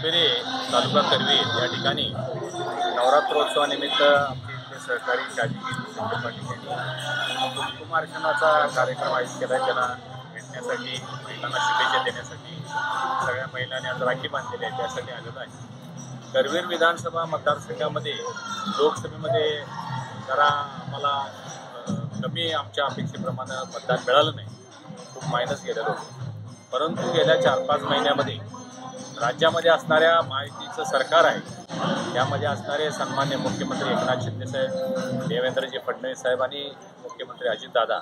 सातपेरे तालुका करवीर या ठिकाणी नवरात्रोत्सवानिमित्त आमचे इथले सहकारी शाजीगिरी शंकर कार्यक्रम आयोजित केला. आहे त्याला भेटण्यासाठी महिलांना शुभेच्छा देण्यासाठी सगळ्या महिलांनी आज राखी बांधलेली आहे. त्यासाठी आलेलो आहे. करवीर विधानसभा मतदारसंघामध्ये लोकसभेमध्ये जरा आम्हाला कमी आमच्या अपेक्षेप्रमाणे मतदान मिळालं नाही. खूप मायनस गेलेलो होतो. परंतु गेल्या चार पाच महिन्यामध्ये राज्यामध्ये असणाऱ्या माहितीचं सरकार आहे त्यामध्ये असणारे सन्मान्य मुख्यमंत्री एकनाथ शिंदेसाहेब देवेंद्रजी फडणवीस साहेब आणि मुख्यमंत्री अजितदादा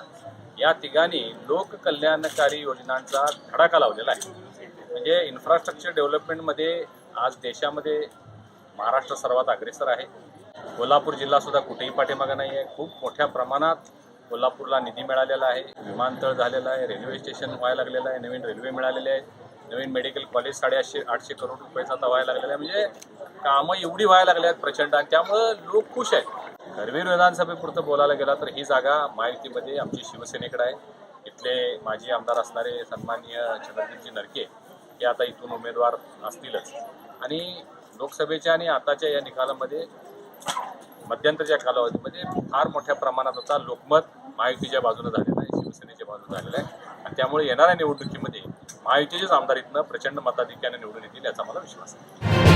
या तिघांनी लोककल्याणकारी योजनांचा धडाका लावलेला आहे. म्हणजे इन्फ्रास्ट्रक्चर डेव्हलपमेंटमध्ये आज देशामध्ये महाराष्ट्र सर्वात अग्रेसर आहे. कोल्हापूर जिल्हासुद्धा कुठेही पाठीमागे नाही आहे. खूप मोठ्या प्रमाणात कोल्हापूरला निधी मिळालेला आहे. विमानतळ झालेला आहे रेल्वे स्टेशन व्हायला लागलेलं आहे नवीन रेल्वे मिळालेले आहेत नवीन मेडिकल कॉलेज साडेआठशे आठशे करोड रुपयाचा आता व्हायला लागलेला आहे. म्हणजे कामं एवढी व्हायला लागली आहेत प्रचंड आणि त्यामुळं लोक खुश आहेत. करवीर विधानसभेपुरतं बोलायला गेला तर ही जागा महायुतीमध्ये आमची शिवसेनेकडे आहे. इथले माजी आमदार असणारे सन्माननीय चंद्रजीतजी नरके हे आता इथून उमेदवार असतीलच. आणि लोकसभेच्या आणि आताच्या या निकालामध्ये मध्यंतरच्या कालावधीमध्ये फार मोठ्या प्रमाणात आता लोकमत महायुतीच्या बाजूने झालेलं आहे शिवसेनेच्या बाजूने झालेलं आहे. आणि त्यामुळे येणाऱ्या निवडणुकीमध्ये महायुतीचेच आमदार इथनं प्रचंड मताधिक्याने निवडून येतील याचा मला विश्वास आहे.